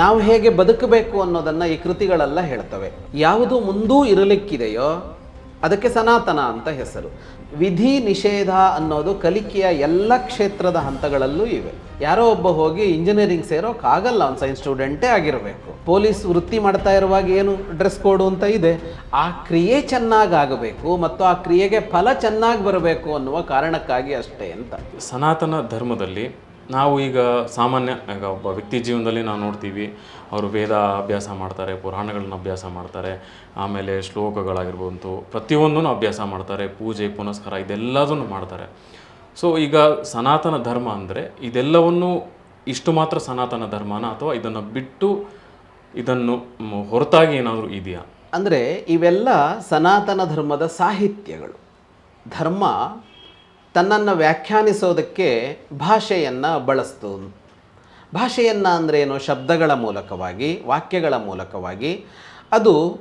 ನಾವು ಹೇಗೆ ಬದುಕಬೇಕು ಅನ್ನೋದನ್ನು ಈ ಕೃತಿಗಳೆಲ್ಲ ಹೇಳ್ತವೆ. ಯಾವುದು ಮುಂದೂ ಇರಲಿಕ್ಕಿದೆಯೋ ಅದಕ್ಕೆ ಸನಾತನ ಅಂತ ಹೆಸರು. ವಿಧಿ ನಿಷೇಧ ಅನ್ನೋದು ಕಲಿಕೆಯ ಎಲ್ಲ ಕ್ಷೇತ್ರದ ಹಂತಗಳಲ್ಲೂ ಇವೆ. ಯಾರೋ ಒಬ್ಬ ಹೋಗಿ ಇಂಜಿನಿಯರಿಂಗ್ ಸೇರೋಕ್ಕಾಗಲ್ಲ ಒಂದು ಸೈನ್ಸ್ ಸ್ಟೂಡೆಂಟೇ ಆಗಿರಬೇಕು. ಪೊಲೀಸ್ ವೃತ್ತಿ ಮಾಡ್ತಾ ಇರುವಾಗ ಏನು ಡ್ರೆಸ್ ಕೋಡು ಅಂತ ಇದೆ. ಆ ಕ್ರಿಯೆ ಚೆನ್ನಾಗಿ ಆಗಬೇಕು ಮತ್ತು ಆ ಕ್ರಿಯೆಗೆ ಫಲ ಚೆನ್ನಾಗಿ ಬರಬೇಕು ಅನ್ನುವ ಕಾರಣಕ್ಕಾಗಿ ಅಷ್ಟೇ ಅಂತ. ಸನಾತನ ಧರ್ಮದಲ್ಲಿ ನಾವು ಈಗ ಸಾಮಾನ್ಯ, ಈಗ ಒಬ್ಬ ವ್ಯಕ್ತಿ ಜೀವನದಲ್ಲಿ ನಾವು ನೋಡ್ತೀವಿ, ಅವರು ವೇದ ಅಭ್ಯಾಸ ಮಾಡ್ತಾರೆ, ಪುರಾಣಗಳನ್ನ ಅಭ್ಯಾಸ ಮಾಡ್ತಾರೆ, ಆಮೇಲೆ ಶ್ಲೋಕಗಳಾಗಿರ್ಬೋದು, ಪ್ರತಿಯೊಂದನ್ನು ಅಭ್ಯಾಸ ಮಾಡ್ತಾರೆ, ಪೂಜೆ, ಪುನಸ್ಕಾರ, ಇದೆಲ್ಲದನ್ನು ಮಾಡ್ತಾರೆ. ಸೊ ಈಗ ಸನಾತನ ಧರ್ಮ ಅಂದರೆ ಇದೆಲ್ಲವನ್ನು ಇಷ್ಟು ಮಾತ್ರ ಸನಾತನ ಧರ್ಮನ ಅಥವಾ ಇದನ್ನು ಬಿಟ್ಟು ಇದನ್ನು ಹೊರತಾಗಿ ಏನಾದರೂ ಇದೆಯಾ? ಅಂದರೆ ಇವೆಲ್ಲ ಸನಾತನ ಧರ್ಮದ ಸಾಹಿತ್ಯಗಳು. ಧರ್ಮ ತನ್ನನ್ನು ವ್ಯಾಖ್ಯಾನಿಸೋದಕ್ಕೆ ಭಾಷೆಯನ್ನು ಬಳಸ್ತು. ಭಾಷೆಯನ್ನು ಅಂದರೆ ಏನು? ಶಬ್ದಗಳ ಮೂಲಕವಾಗಿ, ವಾಕ್ಯಗಳ ಮೂಲಕವಾಗಿ. ಅದು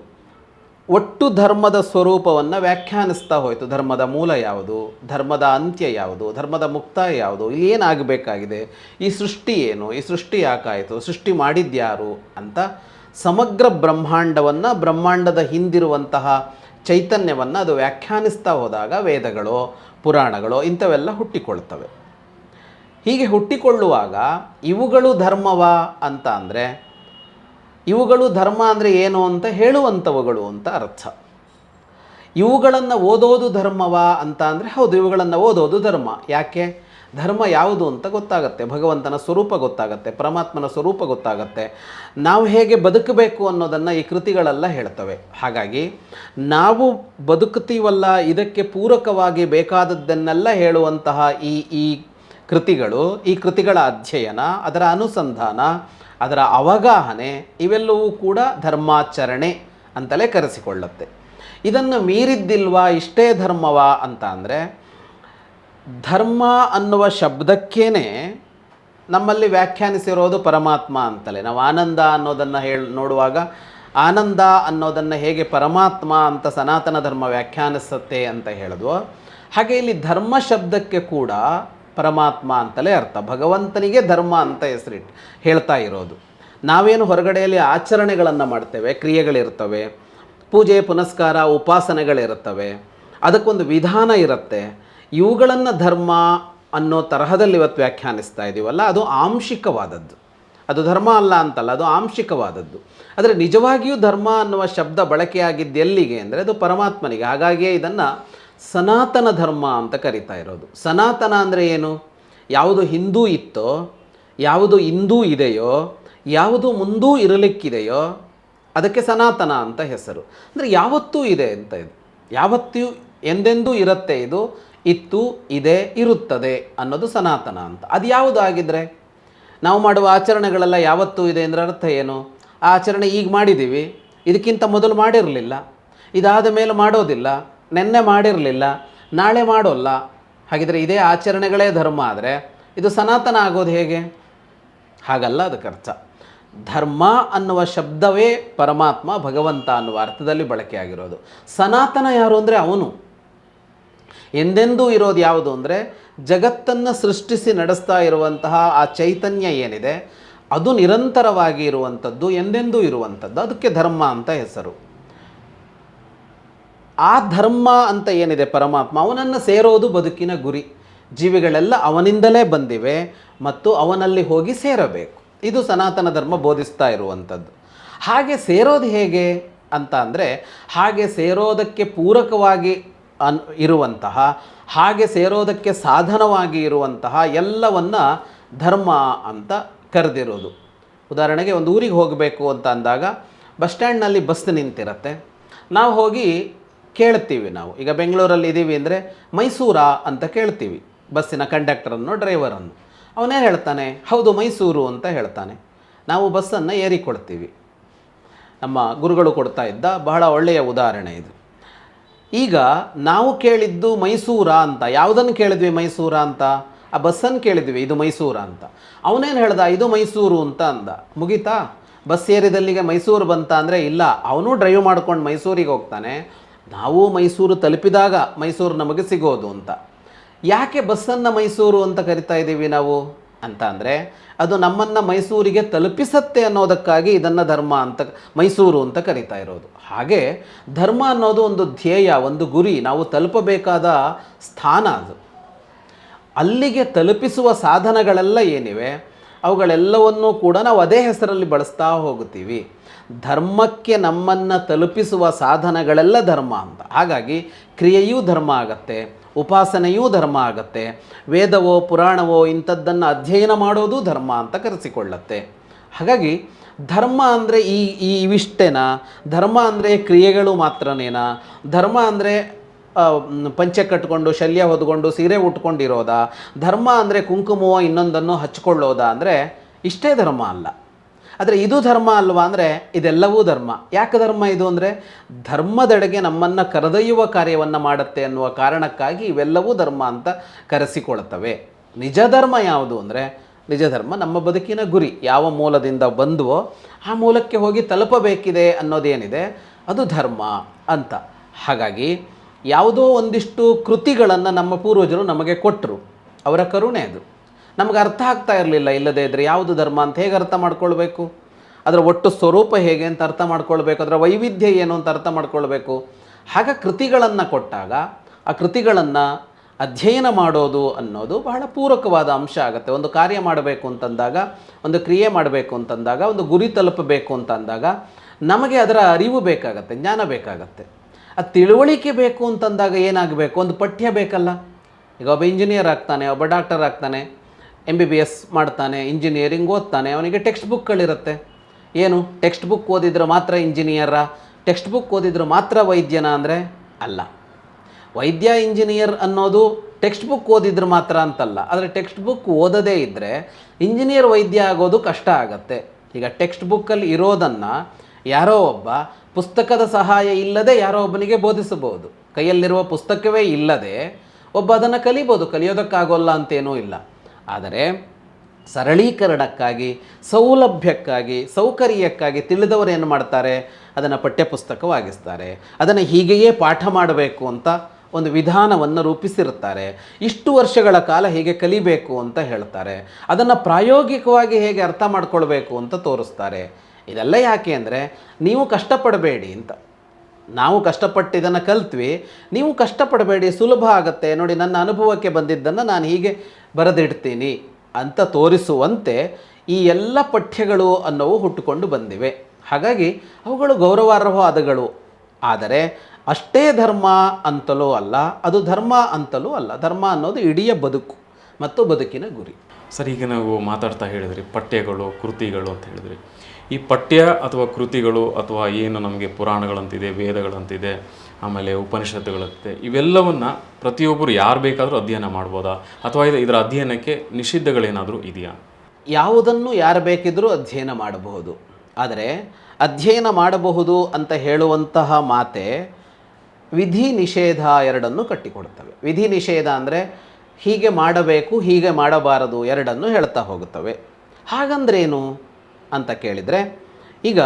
ಒಟ್ಟು ಧರ್ಮದ ಸ್ವರೂಪವನ್ನು ವ್ಯಾಖ್ಯಾನಿಸ್ತಾ ಹೋಯಿತು. ಧರ್ಮದ ಮೂಲ ಯಾವುದು? ಧರ್ಮದ ಅಂತ್ಯ ಯಾವುದು? ಧರ್ಮದ ಮುಕ್ತಾಯ ಯಾವುದು? ಇಲ್ಲಿ ಏನಾಗಬೇಕಾಗಿದೆ ಈ ಸೃಷ್ಟಿ ಏನು? ಈ ಸೃಷ್ಟಿ ಯಾಕಾಯಿತು? ಸೃಷ್ಟಿ ಮಾಡಿದ್ಯಾರು ಅಂತ ಸಮಗ್ರ ಬ್ರಹ್ಮಾಂಡವನ್ನು ಬ್ರಹ್ಮಾಂಡದ ಹಿಂದಿರುವಂತಹ ಚೈತನ್ಯವನ್ನು ಅದು ವ್ಯಾಖ್ಯಾನಿಸ್ತಾ ಹೋದಾಗ ವೇದಗಳು, ಪುರಾಣಗಳು ಇಂಥವೆಲ್ಲ ಹುಟ್ಟಿಕೊಳ್ತವೆ. ಹೀಗೆ ಹುಟ್ಟಿಕೊಳ್ಳುವಾಗ ಇವುಗಳು ಧರ್ಮವಾ ಅಂತ ಅಂದರೆ, ಇವುಗಳು ಧರ್ಮ ಅಂದರೆ ಏನು ಅಂತ ಹೇಳುವಂಥವುಗಳು ಅಂತ ಅರ್ಥ. ಇವುಗಳನ್ನು ಓದೋದು ಧರ್ಮವಾ ಅಂತ ಅಂದರೆ ಹೌದು, ಇವುಗಳನ್ನು ಓದೋದು ಧರ್ಮ. ಯಾಕೆ? ಧರ್ಮ ಯಾವುದು ಅಂತ ಗೊತ್ತಾಗುತ್ತೆ. ಭಗವಂತನ ಸ್ವರೂಪ ಗೊತ್ತಾಗತ್ತೆ. ಪರಮಾತ್ಮನ ಸ್ವರೂಪ ಗೊತ್ತಾಗತ್ತೆ. ನಾವು ಹೇಗೆ ಬದುಕಬೇಕು ಅನ್ನೋದನ್ನು ಈ ಕೃತಿಗಳೆಲ್ಲ ಹೇಳ್ತವೆ. ಹಾಗಾಗಿ ನಾವು ಬದುಕುತ್ತೀವಲ್ಲ, ಇದಕ್ಕೆ ಪೂರಕವಾಗಿ ಬೇಕಾದದ್ದನ್ನೆಲ್ಲ ಹೇಳುವಂತಹ ಈ ಈ ಕೃತಿಗಳು, ಈ ಕೃತಿಗಳ ಅಧ್ಯಯನ, ಅದರ ಅನುಸಂಧಾನ, ಅದರ ಅವಗಾಹನೆ, ಇವೆಲ್ಲವೂ ಕೂಡ ಧರ್ಮಾಚರಣೆ ಅಂತಲೇ ಕರೆಸಿಕೊಳ್ಳುತ್ತೆ. ಇದನ್ನು ಮೀರಿದ್ದಿಲ್ವಾ, ಇಷ್ಟೇ ಧರ್ಮವಾ ಅಂತ ಅಂದರೆ ಧರ್ಮ ಅನ್ನುವ ಶಬ್ದಕ್ಕೇನೆ ನಮ್ಮಲ್ಲಿ ವ್ಯಾಖ್ಯಾನಿಸಿರೋದು ಪರಮಾತ್ಮ ಅಂತಲೇ. ನಾವು ಆನಂದ ಅನ್ನೋದನ್ನು ಹೇಳಿ, ನೋಡುವಾಗ ಆನಂದ ಅನ್ನೋದನ್ನು ಹೇಗೆ ಪರಮಾತ್ಮ ಅಂತ ಸನಾತನ ಧರ್ಮ ವ್ಯಾಖ್ಯಾನಿಸುತ್ತೆ ಅಂತ ಹೇಳಿದ್ವು ಹಾಗೆ ಇಲ್ಲಿ ಧರ್ಮ ಶಬ್ದಕ್ಕೆ ಕೂಡ ಪರಮಾತ್ಮ ಅಂತಲೇ ಅರ್ಥ. ಭಗವಂತನಿಗೆ ಧರ್ಮ ಅಂತ ಹೆಸರಿಟ್ಟು ಹೇಳ್ತಾ ಇರೋದು. ನಾವೇನು ಹೊರಗಡೆಯಲ್ಲಿ ಆಚರಣೆಗಳನ್ನು ಮಾಡ್ತೇವೆ, ಕ್ರಿಯೆಗಳಿರ್ತವೆ, ಪೂಜೆ, ಪುನಸ್ಕಾರ ಉಪಾಸನೆಗಳಿರುತ್ತವೆ ಅದಕ್ಕೊಂದು ವಿಧಾನ ಇರುತ್ತೆ. ಇವುಗಳನ್ನು ಧರ್ಮ ಅನ್ನೋ ತರಹದಲ್ಲಿ ಇವತ್ತು ವ್ಯಾಖ್ಯಾನಿಸ್ತಾ ಇದ್ದೀವಲ್ಲ ಅದು ಆಂಶಿಕವಾದದ್ದು. ಅದು ಧರ್ಮ ಅಲ್ಲ ಅಂತಲ್ಲ, ಅದು ಆಂಶಿಕವಾದದ್ದು. ಆದರೆ ನಿಜವಾಗಿಯೂ ಧರ್ಮ ಅನ್ನುವ ಶಬ್ದ ಬಳಕೆಯಾಗಿದ್ದು ಎಲ್ಲಿಗೆ ಅಂದರೆ ಅದು ಪರಮಾತ್ಮನಿಗೆ. ಹಾಗಾಗಿಯೇ ಇದನ್ನು ಸನಾತನ ಧರ್ಮ ಅಂತ ಕರಿತಾ ಇರೋದು. ಸನಾತನ ಅಂದರೆ ಏನು? ಯಾವುದು ಹಿಂದೂ ಇತ್ತೋ, ಯಾವುದು ಇಂದೂ ಇದೆಯೋ, ಯಾವುದು ಮುಂದೂ ಇರಲಿಕ್ಕಿದೆಯೋ, ಅದಕ್ಕೆ ಸನಾತನ ಅಂತ ಹೆಸರು. ಅಂದರೆ ಯಾವತ್ತೂ ಇದೆ ಅಂತ ಇದು. ಯಾವತ್ತೂ ಎಂದೆಂದೂ ಇರುತ್ತೆ ಇದು. ಇತ್ತು, ಇದೆ, ಇರುತ್ತದೆ ಅನ್ನೋದು ಸನಾತನ ಅಂತ. ಅದು ಯಾವುದು ಆಗಿದ್ರೆ ನಾವು ಮಾಡುವ ಆಚರಣೆಗಳೆಲ್ಲ ಯಾವತ್ತೂ ಇದೆ ಅಂದರೆ ಅರ್ಥ ಏನು? ಆಚರಣೆ ಈಗ ಮಾಡಿದ್ದೀವಿ. ಇದಕ್ಕಿಂತ ಮೊದಲು ಮಾಡಿರಲಿಲ್ಲ. ಇದಾದ ಮೇಲೆ ಮಾಡೋದಿಲ್ಲ. ನೆನ್ನೆ ಮಾಡಿರಲಿಲ್ಲ. ನಾಳೆ ಮಾಡೋಲ್ಲ. ಹಾಗಿದ್ರೆ ಇದೇ ಆಚರಣೆಗಳೇ ಧರ್ಮ ಆದರೆ ಇದು ಸನಾತನ ಆಗೋದು ಹೇಗೆ? ಹಾಗಲ್ಲ ಅದಕ್ಕೆ ಅರ್ಥ. ಧರ್ಮ ಅನ್ನುವ ಶಬ್ದವೇ ಪರಮಾತ್ಮ ಭಗವಂತ ಅನ್ನುವ ಅರ್ಥದಲ್ಲಿ ಬಳಕೆಯಾಗಿರೋದು. ಸನಾತನ ಯಾರು ಅಂದರೆ ಅವನು. ಎಂದೆಂದೂ ಇರೋದು ಯಾವುದು ಅಂದರೆ ಜಗತ್ತನ್ನು ಸೃಷ್ಟಿಸಿ ನಡೆಸ್ತಾ ಇರುವಂತಹ ಆ ಚೈತನ್ಯ ಏನಿದೆ, ಅದು ನಿರಂತರವಾಗಿ ಇರುವಂಥದ್ದು, ಎಂದೆಂದೂ ಇರುವಂಥದ್ದು. ಅದಕ್ಕೆ ಧರ್ಮ ಅಂತ ಹೆಸರು. ಆ ಧರ್ಮ ಅಂತ ಏನಿದೆ ಪರಮಾತ್ಮ, ಅವನನ್ನು ಸೇರೋದು ಬದುಕಿನ ಗುರಿ. ಜೀವಿಗಳೆಲ್ಲ ಅವನಿಂದಲೇ ಬಂದಿವೆ ಮತ್ತು ಅವನಲ್ಲಿ ಹೋಗಿ ಸೇರಬೇಕು. ಇದು ಸನಾತನ ಧರ್ಮ ಬೋಧಿಸ್ತಾ ಇರುವಂಥದ್ದು. ಹಾಗೆ ಸೇರೋದು ಹೇಗೆ ಅಂತ ಅಂದರೆ, ಹಾಗೆ ಸೇರೋದಕ್ಕೆ ಪೂರಕವಾಗಿ ಅನ್ ಇರುವಂತಹ, ಹಾಗೆ ಸೇರೋದಕ್ಕೆ ಸಾಧನವಾಗಿ ಇರುವಂತಹ ಎಲ್ಲವನ್ನ ಧರ್ಮ ಅಂತ ಕರೆದಿರೋದು. ಉದಾಹರಣೆಗೆ ಒಂದು ಊರಿಗೆ ಹೋಗಬೇಕು ಅಂತ ಅಂದಾಗ ಬಸ್ ಸ್ಟ್ಯಾಂಡ್ನಲ್ಲಿ ಬಸ್ ನಿಂತಿರುತ್ತೆ. ನಾವು ಹೋಗಿ ಕೇಳ್ತೀವಿ ನಾವು. ಈಗ ಬೆಂಗಳೂರಲ್ಲಿ ಇದ್ದೀವಿ ಅಂದರೆ ಮೈಸೂರಾ ಅಂತ ಕೇಳ್ತೀವಿ ಬಸ್ಸಿನ ಕಂಡಕ್ಟರನ್ನು, ಡ್ರೈವರನ್ನು. ಅವನೇನು ಹೇಳ್ತಾನೆ? ಹೌದು, ಮೈಸೂರು ಅಂತ ಹೇಳ್ತಾನೆ. ನಾವು ಬಸ್ಸನ್ನು ಏರಿಕೊಳ್ತೀವಿ. ನಮ್ಮ ಗುರುಗಳು ಕೊಡ್ತಾ ಇದ್ದ ಬಹಳ ಒಳ್ಳೆಯ ಉದಾಹರಣೆ ಇದು. ಈಗ ನಾವು ಕೇಳಿದ್ದು ಮೈಸೂರ ಅಂತ. ಯಾವುದನ್ನು ಕೇಳಿದ್ವಿ ಮೈಸೂರ ಅಂತ? ಆ ಬಸ್ಸನ್ನು ಕೇಳಿದ್ವಿ, ಇದು ಮೈಸೂರ ಅಂತ. ಅವನೇನು ಹೇಳ್ದ? ಇದು ಮೈಸೂರು ಅಂತ ಅಂದ. ಮುಗೀತಾ? ಬಸ್ ಏರಿದಲ್ಲಿಗೆ ಮೈಸೂರು ಬಂತ ಅಂದರೆ ಇಲ್ಲ, ಅವನು ಡ್ರೈವ್ ಮಾಡ್ಕೊಂಡು ಮೈಸೂರಿಗೆ ಹೋಗ್ತಾನೆ. ನಾವು ಮೈಸೂರು ತಲುಪಿದಾಗ ಮೈಸೂರು ನಮಗೆ ಸಿಗೋದು ಅಂತ. ಯಾಕೆ ಬಸ್ಸನ್ನು ಮೈಸೂರು ಅಂತ ಕರಿತಾ ಇದ್ದೀವಿ ನಾವು? ಅಂತ ಅಂದರೆ ಅದು ನಮ್ಮನ್ನು ಮೈಸೂರಿಗೆ ತಲುಪಿಸತ್ತೆ ಅನ್ನೋದಕ್ಕಾಗಿ ಇದನ್ನು ಧರ್ಮ ಅಂತ ಮೈಸೂರು ಅಂತ ಕರಿತಾ ಇರೋದು. ಹಾಗೆ ಧರ್ಮ ಅನ್ನೋದು ಒಂದು ಧ್ಯೇಯ, ಒಂದು ಗುರಿ, ನಾವು ತಲುಪಬೇಕಾದ ಸ್ಥಾನ ಅದು. ಅಲ್ಲಿಗೆ ತಲುಪಿಸುವ ಸಾಧನಗಳೆಲ್ಲ ಏನಿವೆ? ಅವುಗಳೆಲ್ಲವನ್ನೂ ಕೂಡ ನಾವು ಅದೇ ಹೆಸರಲ್ಲಿ ಬಳಸ್ತಾ ಹೋಗುತ್ತೀವಿ. ಧರ್ಮಕ್ಕೆ ನಮ್ಮನ್ನು ತಲುಪಿಸುವ ಸಾಧನಗಳೆಲ್ಲ ಧರ್ಮ ಅಂತ. ಹಾಗಾಗಿ ಕ್ರಿಯೆಯೂ ಧರ್ಮ ಆಗತ್ತೆ, ಉಪಾಸನೆಯೂ ಧರ್ಮ ಆಗತ್ತೆ, ವೇದವೋ ಪುರಾಣವೋ ಇಂಥದ್ದನ್ನು ಅಧ್ಯಯನ ಮಾಡೋದು ಧರ್ಮ ಅಂತ ಕರೆಸಿಕೊಳ್ಳತ್ತೆ. ಹಾಗಾಗಿ ಧರ್ಮ ಅಂದರೆ ಈ ಈ ಇವಿಷ್ಟೇನಾ? ಧರ್ಮ ಅಂದರೆ ಕ್ರಿಯೆಗಳು ಮಾತ್ರನೇನಾ? ಧರ್ಮ ಅಂದರೆ ಪಂಚೆ ಕಟ್ಕೊಂಡು, ಶಲ್ಯ ಹೊದ್ಕೊಂಡು, ಸೀರೆ ಉಟ್ಕೊಂಡಿರೋದಾ? ಧರ್ಮ ಅಂದರೆ ಕುಂಕುಮವೋ ಇನ್ನೊಂದನ್ನು ಹಚ್ಕೊಳ್ಳೋದಾ ಅಂದರೆ ಇಷ್ಟೇ ಧರ್ಮ ಅಲ್ಲ. ಆದರೆ ಇದು ಧರ್ಮ ಅಲ್ವಾ ಅಂದರೆ ಇದೆಲ್ಲವೂ ಧರ್ಮ. ಯಾಕೆ ಧರ್ಮ ಇದು ಅಂದರೆ ಧರ್ಮದೆಡೆಗೆ ನಮ್ಮನ್ನು ಕರೆದೊಯ್ಯುವ ಕಾರ್ಯವನ್ನು ಮಾಡುತ್ತೆ ಅನ್ನುವ ಕಾರಣಕ್ಕಾಗಿ ಇವೆಲ್ಲವೂ ಧರ್ಮ ಅಂತ ಕರೆಸಿಕೊಳ್ಳುತ್ತವೆ. ನಿಜ ಧರ್ಮ ಯಾವುದು ಅಂದರೆ ನಿಜ ಧರ್ಮ ನಮ್ಮ ಬದುಕಿನ ಗುರಿ. ಯಾವ ಮೂಲದಿಂದ ಬಂದುವೋ ಆ ಮೂಲಕ್ಕೆ ಹೋಗಿ ತಲುಪಬೇಕಿದೆ ಅನ್ನೋದೇನಿದೆ? ಅದು ಧರ್ಮ ಅಂತ. ಹಾಗಾಗಿ ಯಾವುದೋ ಒಂದಿಷ್ಟು ಕೃತಿಗಳನ್ನು ನಮ್ಮ ಪೂರ್ವಜರು ನಮಗೆ ಕೊಟ್ಟರು ಅವರ ಕರುಣೆ ಅದು. ನಮಗೆ ಅರ್ಥ ಆಗ್ತಾ ಇರಲಿಲ್ಲ, ಇಲ್ಲದೇ ಇದ್ದರೆ ಯಾವುದು ಧರ್ಮ ಅಂತ ಹೇಗೆ ಅರ್ಥ ಮಾಡ್ಕೊಳ್ಬೇಕು? ಅದರ ಒಟ್ಟು ಸ್ವರೂಪ ಹೇಗೆ ಅಂತ ಅರ್ಥ ಮಾಡ್ಕೊಳ್ಬೇಕು? ಅದರ ವೈವಿಧ್ಯ ಏನು ಅಂತ ಅರ್ಥ ಮಾಡ್ಕೊಳ್ಬೇಕು? ಆಗ ಕೃತಿಗಳನ್ನು ಕೊಟ್ಟಾಗ ಆ ಕೃತಿಗಳನ್ನು ಅಧ್ಯಯನ ಮಾಡೋದು ಅನ್ನೋದು ಬಹಳ ಪೂರಕವಾದ ಅಂಶ ಆಗುತ್ತೆ. ಒಂದು ಕಾರ್ಯ ಮಾಡಬೇಕು ಅಂತಂದಾಗ, ಒಂದು ಕ್ರಿಯೆ ಮಾಡಬೇಕು ಅಂತಂದಾಗ, ಒಂದು ಗುರಿ ತಲುಪಬೇಕು ಅಂತಂದಾಗ ನಮಗೆ ಅದರ ಅರಿವು ಬೇಕಾಗತ್ತೆ, ಜ್ಞಾನ ಬೇಕಾಗತ್ತೆ. ಆ ತಿಳುವಳಿಕೆ ಬೇಕು ಅಂತಂದಾಗ ಏನಾಗಬೇಕು? ಒಂದು ಪಠ್ಯ ಬೇಕಲ್ಲ? ಈಗ ಒಬ್ಬ ಇಂಜಿನಿಯರ್ ಆಗ್ತಾನೆ, ಒಬ್ಬ ಡಾಕ್ಟರ್ ಆಗ್ತಾನೆ. ಎಂ ಬಿ ಬಿ ಎಸ್ ಮಾಡ್ತಾನೆ ಇಂಜಿನಿಯರಿಂಗ್ ಓದ್ತಾನೆ, ಅವನಿಗೆ ಟೆಕ್ಸ್ಟ್ ಬುಕ್ಗಳಿರುತ್ತೆ ಏನು? ಟೆಕ್ಸ್ಟ್ ಬುಕ್ ಓದಿದ್ರೆ ಮಾತ್ರ ಇಂಜಿನಿಯರ ಟೆಕ್ಸ್ಟ್ ಬುಕ್ ಓದಿದ್ರೆ ಮಾತ್ರ ವೈದ್ಯನ ಅಂದರೆ ಅಲ್ಲ. ವೈದ್ಯ ಇಂಜಿನಿಯರ್ ಅನ್ನೋದು ಟೆಕ್ಸ್ಟ್ ಬುಕ್ ಓದಿದ್ರೆ ಮಾತ್ರ ಅಂತಲ್ಲ. ಆದರೆ ಟೆಕ್ಸ್ಟ್ ಬುಕ್ ಓದದೇ ಇದ್ದರೆ ಇಂಜಿನಿಯರ್ ವೈದ್ಯ ಆಗೋದು ಕಷ್ಟ ಆಗತ್ತೆ. ಈಗ ಟೆಕ್ಸ್ಟ್ ಬುಕ್ಕಲ್ಲಿ ಇರೋದನ್ನು ಯಾರೋ ಒಬ್ಬ ಪುಸ್ತಕದ ಸಹಾಯ ಇಲ್ಲದೆ ಯಾರೋ ಒಬ್ಬನಿಗೆ ಬೋಧಿಸಬಹುದು. ಕೈಯಲ್ಲಿರುವ ಪುಸ್ತಕವೇ ಇಲ್ಲದೆ ಒಬ್ಬ ಅದನ್ನು ಕಲಿಬೋದು. ಕಲಿಯೋದಕ್ಕಾಗೋಲ್ಲ ಅಂತೇನೂ ಇಲ್ಲ. ಆದರೆ ಸರಳೀಕರಣಕ್ಕಾಗಿ, ಸೌಲಭ್ಯಕ್ಕಾಗಿ, ಸೌಕರ್ಯಕ್ಕಾಗಿ ತಿಳಿದವರು ಏನು ಮಾಡ್ತಾರೆ? ಅದನ್ನು ಪಠ್ಯಪುಸ್ತಕವಾಗಿಸ್ತಾರೆ. ಅದನ್ನು ಹೀಗೆಯೇ ಪಾಠ ಮಾಡಬೇಕು ಅಂತ ಒಂದು ವಿಧಾನವನ್ನು ರೂಪಿಸಿರುತ್ತಾರೆ. ಇಷ್ಟು ವರ್ಷಗಳ ಕಾಲ ಹೇಗೆ ಕಲಿಬೇಕು ಅಂತ ಹೇಳ್ತಾರೆ. ಅದನ್ನು ಪ್ರಾಯೋಗಿಕವಾಗಿ ಹೇಗೆ ಅರ್ಥ ಮಾಡ್ಕೊಳ್ಬೇಕು ಅಂತ ತೋರಿಸ್ತಾರೆ. ಇದೆಲ್ಲ ಯಾಕೆ ಅಂದರೆ, ನೀವು ಕಷ್ಟಪಡಬೇಡಿ ಅಂತ. ನಾವು ಕಷ್ಟಪಟ್ಟು ಇದನ್ನು ಕಲ್ತ್ವಿ, ನೀವು ಕಷ್ಟಪಡಬೇಡಿ, ಸುಲಭ ಆಗುತ್ತೆ. ನೋಡಿ, ನನ್ನ ಅನುಭವಕ್ಕೆ ಬಂದಿದ್ದನ್ನು ನಾನು ಹೀಗೆ ಬರೆದಿಡ್ತೀನಿ ಅಂತ ತೋರಿಸುವಂತೆ ಈ ಎಲ್ಲ ಪಠ್ಯಗಳು ಅನ್ನೋವು ಹುಟ್ಟುಕೊಂಡು ಬಂದಿವೆ. ಹಾಗಾಗಿ ಅವುಗಳು ಗೌರವಾರ್ಹವಾದಗಳು. ಆದರೆ ಅಷ್ಟೇ ಧರ್ಮ ಅಂತಲೂ ಅಲ್ಲ, ಅದು ಧರ್ಮ ಅಂತಲೂ ಅಲ್ಲ. ಧರ್ಮ ಅನ್ನೋದು ಇಡೀ ಬದುಕು ಮತ್ತು ಬದುಕಿನ ಗುರಿ. ಸರಿ, ಈಗ ನಾವು ಮಾತಾಡ್ತಾ ಹೇಳಿದ್ರಿ, ಪಠ್ಯಗಳು, ಕೃತಿಗಳು ಅಂತ ಹೇಳಿದ್ರಿ. ಈ ಪಠ್ಯ ಅಥವಾ ಕೃತಿಗಳು ಅಥವಾ ಏನು ನಮಗೆ ಪುರಾಣಗಳಂತಿದೆ, ವೇದಗಳಂತಿದೆ, ಆಮೇಲೆ ಉಪನಿಷತ್ತುಗಳಂತೆ ಇವೆಲ್ಲವನ್ನು ಪ್ರತಿಯೊಬ್ಬರು ಯಾರು ಬೇಕಾದರೂ ಅಧ್ಯಯನ ಮಾಡ್ಬೋದಾ? ಅಥವಾ ಇದು ಇದರ ಅಧ್ಯಯನಕ್ಕೆ ನಿಷಿದ್ಧಗಳೇನಾದರೂ ಇದೆಯಾ? ಯಾವುದನ್ನು ಯಾರು ಬೇಕಿದ್ದರೂ ಅಧ್ಯಯನ ಮಾಡಬಹುದು. ಆದರೆ ಅಧ್ಯಯನ ಮಾಡಬಹುದು ಅಂತ ಹೇಳುವಂತಹ ಮಾತೆ ವಿಧಿ ನಿಷೇಧ ಎರಡನ್ನು ಕಟ್ಟಿಕೊಡುತ್ತವೆ. ವಿಧಿ ನಿಷೇಧ ಅಂದರೆ ಹೀಗೆ ಮಾಡಬೇಕು, ಹೀಗೆ ಮಾಡಬಾರದು ಎರಡನ್ನು ಹೇಳ್ತಾ ಹೋಗುತ್ತವೆ. ಹಾಗಂದ್ರೇನು? ಅಂತ ಕೇಳಿದರೆ, ಈಗ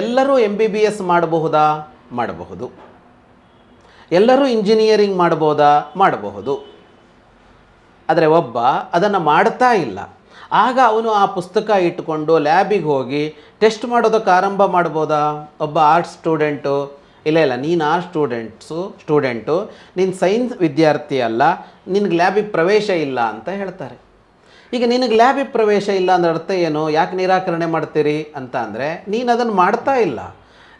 ಎಲ್ಲರೂ ಎಂ ಬಿ ಬಿ ಎಸ್ ಮಾಡಬಹುದಾ? ಮಾಡಬಹುದು. ಎಲ್ಲರೂ ಇಂಜಿನಿಯರಿಂಗ್ ಮಾಡ್ಬೋದಾ ಮಾಡಬಹುದು. ಆದರೆ ಒಬ್ಬ ಅದನ್ನು ಮಾಡ್ತಾ ಇಲ್ಲ. ಆಗ ಅವನು ಆ ಪುಸ್ತಕ ಇಟ್ಟುಕೊಂಡು ಲ್ಯಾಬಿಗೆ ಹೋಗಿ ಟೆಸ್ಟ್ ಮಾಡೋದಕ್ಕೆ ಆರಂಭ ಮಾಡ್ಬೋದಾ? ಒಬ್ಬ ಆರ್ಟ್ಸ್ ಸ್ಟೂಡೆಂಟು ಇಲ್ಲ ಇಲ್ಲ, ನೀನು ಆರ್ಟ್ಸ್ ಸ್ಟೂಡೆಂಟ್ಸು ಸ್ಟೂಡೆಂಟು ನೀನು ಸೈನ್ಸ್ ವಿದ್ಯಾರ್ಥಿ ಅಲ್ಲ, ನಿನಗೆ ಲ್ಯಾಬಿಗೆ ಪ್ರವೇಶ ಇಲ್ಲ ಅಂತ ಹೇಳ್ತಾರೆ. ಈಗ ನಿನಗೆ ಲ್ಯಾಬಿ ಪ್ರವೇಶ ಇಲ್ಲ ಅಂದ್ರೆ ಅರ್ಥ ಏನು? ಯಾಕೆ ನಿರಾಕರಣೆ ಮಾಡ್ತೀರಿ ಅಂತ ಅಂದರೆ ನೀನು ಅದನ್ನು ಮಾಡ್ತಾ ಇಲ್ಲ.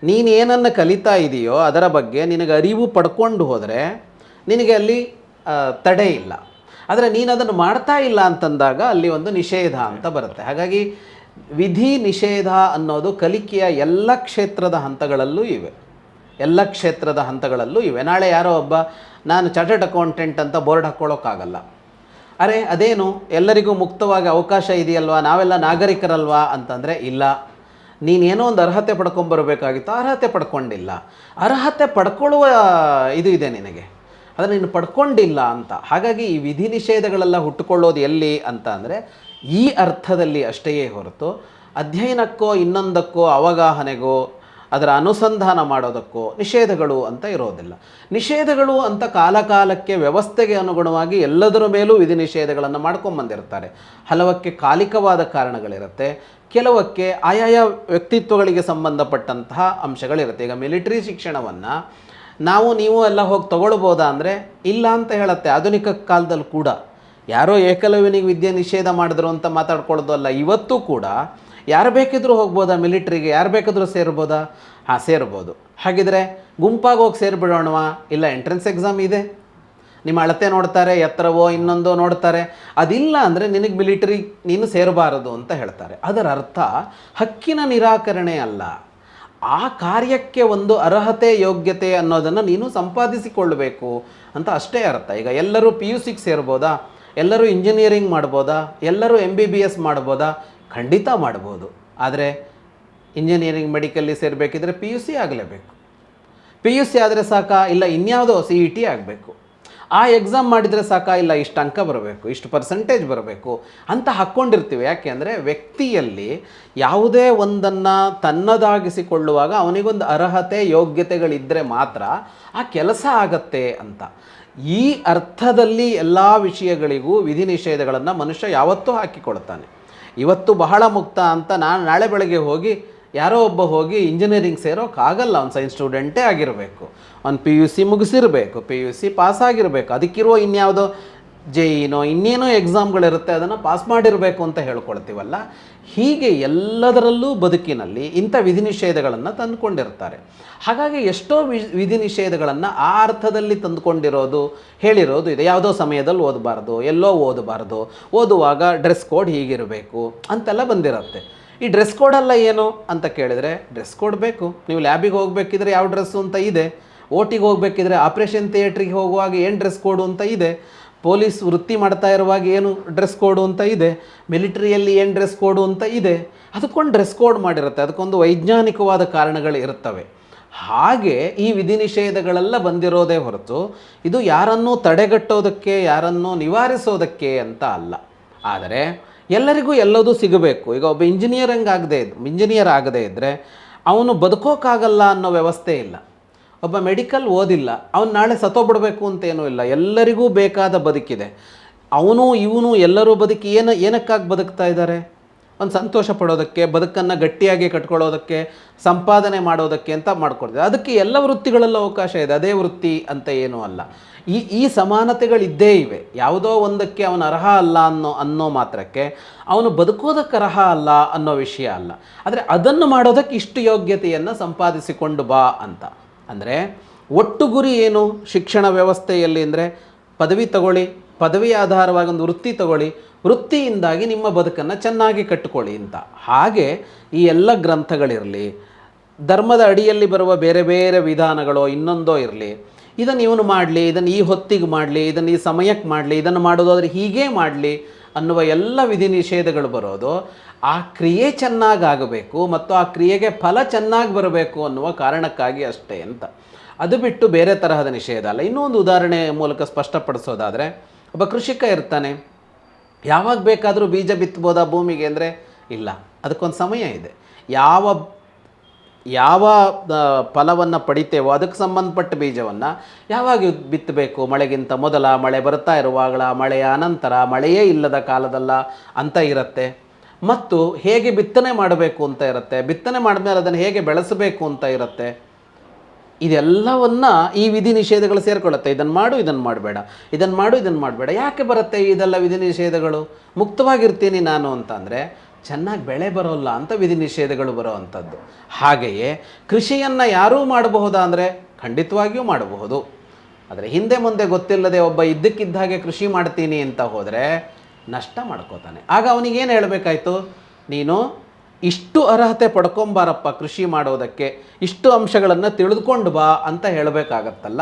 ನೀನು ಏನನ್ನು ಕಲಿತಾ ಇದೆಯೋ ಅದರ ಬಗ್ಗೆ ನಿನಗೆ ಅರಿವು ಪಡ್ಕೊಂಡು ಹೋದರೆ ನಿನಗೆ ಅಲ್ಲಿ ತಡೆ ಇಲ್ಲ. ಆದರೆ ನೀನು ಅದನ್ನು ಮಾಡ್ತಾ ಇಲ್ಲ ಅಂತಂದಾಗ ಅಲ್ಲಿ ಒಂದು ನಿಷೇಧ ಅಂತ ಬರುತ್ತೆ. ಹಾಗಾಗಿ ವಿಧಿ ನಿಷೇಧ ಅನ್ನೋದು ಕಲಿಕೆಯ ಎಲ್ಲ ಕ್ಷೇತ್ರದ ಹಂತಗಳಲ್ಲೂ ಇವೆ. ಎಲ್ಲ ಕ್ಷೇತ್ರದ ಹಂತಗಳಲ್ಲೂ ಇವೆ. ನಾಳೆ ಯಾರೋ ಒಬ್ಬ, ನಾನು ಚಾರ್ಟೆಡ್ ಅಕೌಂಟೆಂಟ್ ಅಂತ ಬೋರ್ಡ್ ಹಾಕ್ಕೊಳ್ಳೋಕ್ಕಾಗಲ್ಲ ಅರೆ, ಅದೇನು? ಎಲ್ಲರಿಗೂ ಮುಕ್ತವಾಗಿ ಅವಕಾಶ ಇದೆಯಲ್ವಾ? ನಾವೆಲ್ಲ ನಾಗರಿಕರಲ್ವಾ? ಅಂತಂದರೆ ಇಲ್ಲ. ನೀನೇನೋ ಒಂದು ಅರ್ಹತೆ ಪಡ್ಕೊಂಬರ್ಬೇಕಾಗಿತ್ತು ಅರ್ಹತೆ ಪಡ್ಕೊಂಡಿಲ್ಲ. ಅರ್ಹತೆ ಪಡ್ಕೊಳ್ಳುವ ಇದು ಇದೆ ನಿನಗೆ. ಅದನ್ನು ನೀನು ಪಡ್ಕೊಂಡಿಲ್ಲ ಅಂತ. ಹಾಗಾಗಿ ಈ ವಿಧಿ ನಿಷೇಧಗಳೆಲ್ಲ ಹುಟ್ಟುಕೊಳ್ಳೋದು ಎಲ್ಲಿ ಅಂತ ಅಂದರೆ, ಈ ಅರ್ಥದಲ್ಲಿ ಅಷ್ಟೆಯೇ ಹೊರತು ಅಧ್ಯಯನಕ್ಕೋ ಇನ್ನೊಂದಕ್ಕೋ ಅವಗಾಹನೆಗೋ ಅದರ ಅನುಸಂಧಾನ ಮಾಡೋದಕ್ಕೂ ನಿಷೇಧಗಳು ಅಂತ ಇರೋದಿಲ್ಲ. ನಿಷೇಧಗಳು ಅಂತ ಕಾಲಕಾಲಕ್ಕೆ ವ್ಯವಸ್ಥೆಗೆ ಅನುಗುಣವಾಗಿ ಎಲ್ಲದರ ಮೇಲೂ ವಿಧಿ ನಿಷೇಧಗಳನ್ನು ಮಾಡ್ಕೊಂಬಂದಿರ್ತಾರೆ ಹಲವಕ್ಕೆ ಕಾಲಿಕವಾದ ಕಾರಣಗಳಿರುತ್ತೆ. ಕೆಲವಕ್ಕೆ ಆಯಾಯ ವ್ಯಕ್ತಿತ್ವಗಳಿಗೆ ಸಂಬಂಧಪಟ್ಟಂತಹ ಅಂಶಗಳಿರುತ್ತೆ. ಈಗ ಮಿಲಿಟರಿ ಶಿಕ್ಷಣವನ್ನು ನಾವು ನೀವು ಎಲ್ಲ ಹೋಗಿ ತಗೊಳ್ಬೋದಾ ಅಂದರೆ ಇಲ್ಲ ಅಂತ ಹೇಳುತ್ತೆ. ಆಧುನಿಕ ಕಾಲದಲ್ಲಿ ಕೂಡ. ಯಾರೋ ಏಕಲವ್ಯನಿಗೆ ವಿದ್ಯೆ ನಿಷೇಧ ಮಾಡಿದ್ರು ಅಂತ ಮಾತಾಡ್ಕೊಳ್ಳೋದು ಅಲ್ಲ. ಇವತ್ತು ಕೂಡ ಯಾರು ಬೇಕಿದ್ರೂ ಹೋಗ್ಬೋದಾ ಮಿಲಿಟ್ರಿಗೆ? ಯಾರು ಬೇಕಾದರೂ ಸೇರ್ಬೋದಾ? ಹಾಂ, ಸೇರ್ಬೋದು. ಹಾಗಿದ್ರೆ ಗುಂಪಾಗಿ ಹೋಗಿ ಸೇರಿಬಿಡೋಣವಾ ಇಲ್ಲ ಎಂಟ್ರೆನ್ಸ್ ಎಕ್ಸಾಮ್ ಇದೆ. ನಿಮ್ಮ ಅಳತೆ ನೋಡ್ತಾರೆ, ಎತ್ತರವೋ ಇನ್ನೊಂದೋ ನೋಡ್ತಾರೆ. ಅದಿಲ್ಲ ಅಂದರೆ ನಿನಗೆ ಮಿಲಿಟರಿ ನೀನು ಸೇರಬಾರದು ಅಂತ ಹೇಳ್ತಾರೆ. ಅದರ ಅರ್ಥ ಹಕ್ಕಿನ ನಿರಾಕರಣೆ ಅಲ್ಲ. ಆ ಕಾರ್ಯಕ್ಕೆ ಒಂದು ಅರ್ಹತೆ, ಯೋಗ್ಯತೆ ಅನ್ನೋದನ್ನು ನೀನು ಸಂಪಾದಿಸಿಕೊಳ್ಳಬೇಕು ಅಂತ ಅಷ್ಟೇ ಅರ್ಥ. ಈಗ ಎಲ್ಲರೂ ಪಿ ಯು ಸಿಗೆ ಸೇರ್ಬೋದಾ? ಎಲ್ಲರೂ ಇಂಜಿನಿಯರಿಂಗ್ ಮಾಡ್ಬೋದಾ? ಎಲ್ಲರೂ ಎಂ ಬಿ ಬಿ ಎಸ್ ಮಾಡ್ಬೋದಾ? ಖಂಡಿತ ಮಾಡ್ಬೋದು. ಆದರೆ ಇಂಜಿನಿಯರಿಂಗ್ ಮೆಡಿಕಲ್ಲಿ ಸೇರಬೇಕಿದ್ರೆ ಪಿ ಯು ಸಿ ಆಗಲೇಬೇಕು. ಪಿ ಯು ಸಿ ಆದರೆ ಸಾಕಾ? ಇಲ್ಲ, ಇನ್ಯಾವುದೋ ಸಿ ಇ ಟಿ ಆಗಬೇಕು. ಆ ಎಕ್ಸಾಮ್ ಮಾಡಿದರೆ ಸಾಕ? ಇಲ್ಲ, ಇಷ್ಟು ಅಂಕ ಬರಬೇಕು, ಇಷ್ಟು ಪರ್ಸೆಂಟೇಜ್ ಬರಬೇಕು ಅಂತ ಹಾಕ್ಕೊಂಡಿರ್ತೀವಿ. ಯಾಕೆ ಅಂದರೆ ವ್ಯಕ್ತಿಯಲ್ಲಿ ಯಾವುದೇ ಒಂದನ್ನು ತನ್ನದಾಗಿಸಿಕೊಳ್ಳುವಾಗ ಅವನಿಗೊಂದು ಅರ್ಹತೆ ಯೋಗ್ಯತೆಗಳಿದ್ದರೆ ಮಾತ್ರ ಆ ಕೆಲಸ ಆಗತ್ತೆ ಅಂತ. ಈ ಅರ್ಥದಲ್ಲಿ ಎಲ್ಲ ವಿಷಯಗಳಿಗೂ ವಿಧಿ ನಿಷೇಧಗಳನ್ನು ಮನುಷ್ಯ ಯಾವತ್ತೂ ಹಾಕಿಕೊಳ್ತಾನೆ. ಇವತ್ತು ಬಹಳ ಮುಕ್ತ ಅಂತ ನಾನು ನಾಳೆ ಬೆಳಗ್ಗೆ ಹೋಗಿ ಯಾರೋ ಒಬ್ಬ ಹೋಗಿ ಇಂಜಿನಿಯರಿಂಗ್ ಸೇರೋಕ್ಕಾಗಲ್ಲ ಅವ್ನು ಸೈನ್ಸ್ ಸ್ಟೂಡೆಂಟೇ ಆಗಿರಬೇಕು. ಅವ್ನು ಪಿ ಯು ಸಿ ಮುಗಿಸಿರಬೇಕು ಪಿ ಯು ಸಿ ಪಾಸ್ ಆಗಿರಬೇಕು. ಅದಕ್ಕಿರುವ ಇನ್ಯಾವುದೋ ಜೆ ಇನೋ ಇನ್ನೇನೋ ಎಕ್ಸಾಮ್ಗಳಿರುತ್ತೆ ಅದನ್ನು ಪಾಸ್ ಮಾಡಿರಬೇಕು ಅಂತ ಹೇಳ್ಕೊಳ್ತೀವಲ್ಲ, ಹೀಗೆ ಎಲ್ಲದರಲ್ಲೂ ಬದುಕಿನಲ್ಲಿ ಇಂಥ ವಿಧಿ ನಿಷೇಧಗಳನ್ನು ತಂದುಕೊಂಡಿರ್ತಾರೆ. ಹಾಗಾಗಿ ಎಷ್ಟೋ ವಿಧಿ ನಿಷೇಧಗಳನ್ನು ಆ ಅರ್ಥದಲ್ಲಿ ತಂದುಕೊಂಡಿರೋದು, ಹೇಳಿರೋದು ಇದೆ. ಯಾವುದೋ ಸಮಯದಲ್ಲಿ ಓದಬಾರ್ದು, ಎಲ್ಲೋ ಓದಬಾರ್ದು, ಓದುವಾಗ ಡ್ರೆಸ್ ಕೋಡ್ ಹೀಗಿರಬೇಕು ಅಂತೆಲ್ಲ ಬಂದಿರುತ್ತೆ. ಈ ಡ್ರೆಸ್ ಕೋಡೆಲ್ಲ ಏನು ಅಂತ ಕೇಳಿದರೆ, ಡ್ರೆಸ್ ಕೋಡ್ ಬೇಕು. ನೀವು ಲ್ಯಾಬಿಗೆ ಹೋಗಬೇಕಿದ್ರೆ ಯಾವ ಡ್ರೆಸ್ಸು ಅಂತ ಇದೆ. ಓಟಿಗೆ ಹೋಗಬೇಕಿದ್ರೆ ಆಪ್ರೇಷನ್ ಥಿಯೇಟ್ರಿಗೆ ಹೋಗುವಾಗ ಏನು ಡ್ರೆಸ್ ಕೋಡು ಅಂತ ಇದೆ. ಪೊಲೀಸ್ ವೃತ್ತಿ ಮಾಡ್ತಾ ಇರುವಾಗ ಏನು ಡ್ರೆಸ್ ಕೋಡು ಅಂತ ಇದೆ, ಮಿಲಿಟರಿಯಲ್ಲಿ ಏನು ಡ್ರೆಸ್ ಕೋಡು ಅಂತ ಇದೆ, ಅದಕ್ಕೊಂದು ಡ್ರೆಸ್ ಕೋಡ್ ಮಾಡಿರುತ್ತೆ, ಅದಕ್ಕೊಂದು ವೈಜ್ಞಾನಿಕವಾದ ಕಾರಣಗಳು ಇರುತ್ತವೆ. ಹಾಗೆ ಈ ವಿಧಿ ನಿಷೇಧಗಳೆಲ್ಲ ಬಂದಿರೋದೇ ಹೊರತು ಇದು ಯಾರನ್ನೂ ತಡೆಗಟ್ಟೋದಕ್ಕೆ, ಯಾರನ್ನೂ ನಿವಾರಿಸೋದಕ್ಕೆ ಅಂತ ಅಲ್ಲ. ಆದರೆ ಎಲ್ಲರಿಗೂ ಎಲ್ಲದೂ ಸಿಗಬೇಕು. ಈಗ ಒಬ್ಬ ಇಂಜಿನಿಯರಿಂಗ್ ಆಗದೆ ಇಂಜಿನಿಯರ್ ಆಗದೇ ಇದ್ದರೆ ಅವನು ಬದುಕೋಕ್ಕಾಗಲ್ಲ ಅನ್ನೋ ವ್ಯವಸ್ಥೆ ಇಲ್ಲ. ಒಬ್ಬ ಮೆಡಿಕಲ್ ಓದಿಲ್ಲ, ಅವನು ನಾಳೆ ಸತ್ತೋಗ್ಬಿಡ್ಬೇಕು ಅಂತೇನೂ ಇಲ್ಲ, ಎಲ್ಲರಿಗೂ ಬೇಕಾದ ಬದುಕಿದೆ. ಅವನು ಇವನು ಎಲ್ಲರೂ ಬದುಕಿ ಏನು, ಏನಕ್ಕಾಗಿ ಬದುಕ್ತಾ ಇದ್ದಾರೆ? ಒಂದು ಸಂತೋಷ ಪಡೋದಕ್ಕೆ, ಬದುಕನ್ನು ಗಟ್ಟಿಯಾಗಿ ಕಟ್ಕೊಳ್ಳೋದಕ್ಕೆ, ಸಂಪಾದನೆ ಮಾಡೋದಕ್ಕೆ ಅಂತ ಮಾಡ್ಕೊಡ್ತಾರೆ ಅದಕ್ಕೆ ಎಲ್ಲ ವೃತ್ತಿಗಳಲ್ಲೂ ಅವಕಾಶ ಇದೆ, ಅದೇ ವೃತ್ತಿ ಅಂತ ಏನೂ ಅಲ್ಲ. ಈ ಈ ಸಮಾನತೆಗಳಿದ್ದೇ ಇವೆ. ಯಾವುದೋ ಒಂದಕ್ಕೆ ಅವನು ಅರ್ಹ ಅಲ್ಲ ಅನ್ನೋ ಅನ್ನೋ ಮಾತ್ರಕ್ಕೆ ಅವನು ಬದುಕೋದಕ್ಕೆ ಅರ್ಹ ಅಲ್ಲ ಅನ್ನೋ ವಿಷಯ ಅಲ್ಲ. ಆದರೆ ಅದನ್ನು ಮಾಡೋದಕ್ಕೆ ಇಷ್ಟು ಯೋಗ್ಯತೆಯನ್ನು ಸಂಪಾದಿಸಿಕೊಂಡು ಬಾ ಅಂತ. ಅಂದರೆ ಒಟ್ಟು ಗುರಿ ಏನು ಶಿಕ್ಷಣ ವ್ಯವಸ್ಥೆಯಲ್ಲಿ ಅಂದರೆ ಪದವಿ ತಗೊಳ್ಳಿ, ಪದವಿ ಆಧಾರವಾಗಿ ಒಂದು ವೃತ್ತಿ ತಗೊಳ್ಳಿ, ವೃತ್ತಿಯಿಂದಾಗಿ ನಿಮ್ಮ ಬದುಕನ್ನು ಚೆನ್ನಾಗಿ ಕಟ್ಟಿಕೊಳ್ಳಿ ಅಂತ. ಹಾಗೆ ಈ ಎಲ್ಲ ಗ್ರಂಥಗಳಿರಲಿ, ಧರ್ಮದ ಅಡಿಯಲ್ಲಿ ಬರುವ ಬೇರೆ ಬೇರೆ ವಿಧಾನಗಳೋ ಇನ್ನೊಂದೋ ಇರಲಿ, ಇದನ್ನು ಇವನು ಮಾಡಲಿ, ಇದನ್ನು ಈ ಹೊತ್ತಿಗೆ ಮಾಡಲಿ, ಇದನ್ನು ಈ ಸಮಯಕ್ಕೆ ಮಾಡಲಿ, ಇದನ್ನು ಮಾಡೋದಾದರೆ ಹೀಗೇ ಮಾಡಲಿ ಅನ್ನುವ ಎಲ್ಲ ವಿಧಿ ನಿಷೇಧಗಳು ಬರೋದು, ಆ ಕ್ರಿಯೆ ಚೆನ್ನಾಗಾಗಬೇಕು ಮತ್ತು ಆ ಕ್ರಿಯೆಗೆ ಫಲ ಚೆನ್ನಾಗಿ ಬರಬೇಕು ಅನ್ನುವ ಕಾರಣಕ್ಕಾಗಿ ಅಷ್ಟೇ ಅಂತ. ಅದು ಬಿಟ್ಟು ಬೇರೆ ತರಹದ ನಿಷೇಧ ಅಲ್ಲ. ಇನ್ನೂ ಒಂದು ಉದಾಹರಣೆ ಮೂಲಕ ಸ್ಪಷ್ಟಪಡಿಸೋದಾದರೆ, ಒಬ್ಬ ಕೃಷಿಕ ಇರ್ತಾನೆ. ಯಾವಾಗ ಬೇಕಾದರೂ ಬೀಜ ಬಿತ್ಬೋದಾ ಭೂಮಿಗೆ ಅಂದರೆ, ಇಲ್ಲ. ಅದಕ್ಕೊಂದು ಸಮಯ ಇದೆ. ಯಾವ ಯಾವ ಫಲವನ್ನು ಪಡಿತೇವೋ ಅದಕ್ಕೆ ಸಂಬಂಧಪಟ್ಟ ಬೀಜವನ್ನು ಯಾವಾಗ ಬಿತ್ತಬೇಕು? ಮಳೆಗಿಂತ ಮೊದಲ ಮಳೆ ಬರ್ತಾ ಇರುವಾಗಲ? ಮಳೆಯ ಅನಂತರ ಮಳೆಯೇ ಇಲ್ಲದ ಕಾಲದಲ್ಲ ಅಂತ ಇರುತ್ತೆ. ಮತ್ತು ಹೇಗೆ ಬಿತ್ತನೆ ಮಾಡಬೇಕು ಅಂತ ಇರುತ್ತೆ. ಬಿತ್ತನೆ ಮಾಡಿದ್ಮೇಲೆ ಅದನ್ನು ಹೇಗೆ ಬೆಳೆಸಬೇಕು ಅಂತ ಇರುತ್ತೆ. ಇದೆಲ್ಲವನ್ನ ಈ ವಿಧಿ ನಿಷೇಧಗಳು ಸೇರಿಕೊಳ್ಳುತ್ತೆ. ಇದನ್ನು ಮಾಡು, ಇದನ್ನು ಮಾಡಬೇಡ. ಇದನ್ನು ಮಾಡು, ಇದನ್ನು ಮಾಡಬೇಡ. ಯಾಕೆ ಬರುತ್ತೆ ಇದೆಲ್ಲ ವಿಧಿ ನಿಷೇಧಗಳು? ಮುಕ್ತವಾಗಿರ್ತೀನಿ ನಾನು ಅಂತಂದರೆ ಚೆನ್ನಾಗಿ ಬೆಳೆ ಬರೋಲ್ಲ ಅಂತ ವಿಧಿ ನಿಷೇಧಗಳು ಬರೋ ಅಂಥದ್ದು. ಹಾಗೆಯೇ ಕೃಷಿಯನ್ನು ಯಾರೂ ಮಾಡಬಹುದಾ ಅಂದರೆ ಖಂಡಿತವಾಗಿಯೂ ಮಾಡಬಹುದು. ಆದರೆ ಹಿಂದೆ ಮುಂದೆ ಗೊತ್ತಿಲ್ಲದೆ ಒಬ್ಬ ಇದ್ದಕ್ಕಿದ್ದ ಹಾಗೆ ಕೃಷಿ ಮಾಡ್ತೀನಿ ಅಂತ ಹೋದರೆ ನಷ್ಟ ಮಾಡ್ಕೋತಾನೆ. ಆಗ ಅವನಿಗೇನು ಹೇಳಬೇಕಾಯ್ತು? ನೀನು ಇಷ್ಟು ಅರ್ಹತೆ ಪಡ್ಕೊಂಬಾರಪ್ಪ ಕೃಷಿ ಮಾಡೋದಕ್ಕೆ, ಇಷ್ಟು ಅಂಶಗಳನ್ನು ತಿಳಿದುಕೊಂಡು ಬಾ ಅಂತ ಹೇಳಬೇಕಾಗತ್ತಲ್ಲ.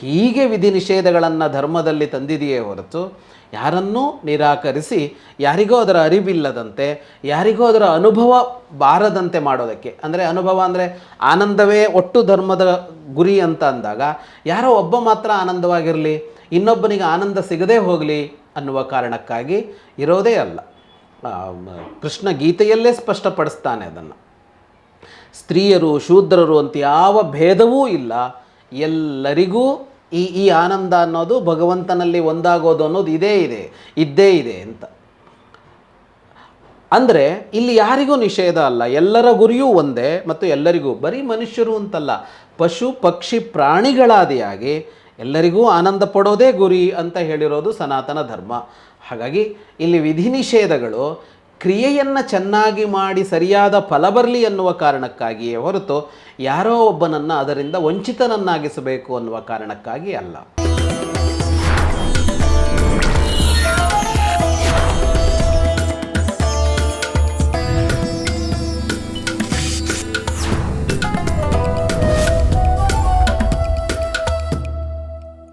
ಹೀಗೆ ವಿಧಿ ನಿಷೇಧಗಳನ್ನು ಧರ್ಮದಲ್ಲಿ ತಂದಿದೆಯೇ ಹೊರತು ಯಾರನ್ನೂ ನಿರಾಕರಿಸಿ, ಯಾರಿಗೋ ಅದರ ಅರಿವಿಲ್ಲದಂತೆ, ಯಾರಿಗೋ ಅದರ ಅನುಭವ ಬಾರದಂತೆ ಮಾಡೋದಕ್ಕೆ. ಅಂದರೆ ಅನುಭವ ಅಂದರೆ ಆನಂದವೇ ಒಟ್ಟು ಧರ್ಮದ ಗುರಿ ಅಂತ ಅಂದಾಗ, ಯಾರೋ ಒಬ್ಬ ಮಾತ್ರ ಆನಂದವಾಗಿರಲಿ, ಇನ್ನೊಬ್ಬನಿಗೆ ಆನಂದ ಸಿಗದೇ ಹೋಗಲಿ ಅನ್ನುವ ಕಾರಣಕ್ಕಾಗಿ ಇರೋದೇ ಅಲ್ಲ. ಕೃಷ್ಣ ಗೀತೆಯಲ್ಲೇ ಸ್ಪಷ್ಟಪಡಿಸ್ತಾನೆ ಅದನ್ನು. ಸ್ತ್ರೀಯರು, ಶೂದ್ರರು ಅಂತ ಯಾವ ಭೇದವೂ ಇಲ್ಲ. ಎಲ್ಲರಿಗೂ ಈ ಈ ಆನಂದ ಅನ್ನೋದು ಭಗವಂತನಲ್ಲಿ ಒಂದಾಗೋದು ಅನ್ನೋದು ಇದೇ ಇದೆ, ಇದ್ದೇ ಇದೆ ಅಂತ. ಅಂದರೆ ಇಲ್ಲಿ ಯಾರಿಗೂ ನಿಷೇಧ ಅಲ್ಲ, ಎಲ್ಲರ ಗುರಿಯೂ ಒಂದೇ ಮತ್ತು ಎಲ್ಲರಿಗೂ, ಬರೀ ಮನುಷ್ಯರು ಅಂತಲ್ಲ, ಪಶು, ಪಕ್ಷಿ, ಪ್ರಾಣಿಗಳಾದಿಯಾಗಿ ಎಲ್ಲರಿಗೂ ಆನಂದ ಪಡೋದೇ ಗುರಿ ಅಂತ ಹೇಳಿರೋದು ಸನಾತನ ಧರ್ಮ. ಹಾಗಾಗಿ ಇಲ್ಲಿ ವಿಧಿ ನಿಷೇಧಗಳು ಕ್ರಿಯೆಯನ್ನು ಚೆನ್ನಾಗಿ ಮಾಡಿ ಸರಿಯಾದ ಫಲ ಬರಲಿ ಎನ್ನುವ ಕಾರಣಕ್ಕಾಗಿಯೇ ಹೊರತು ಯಾರೋ ಒಬ್ಬನನ್ನು ಅದರಿಂದ ವಂಚಿತನನ್ನಾಗಿಸಬೇಕು ಅನ್ನುವ ಕಾರಣಕ್ಕಾಗಿ ಅಲ್ಲ.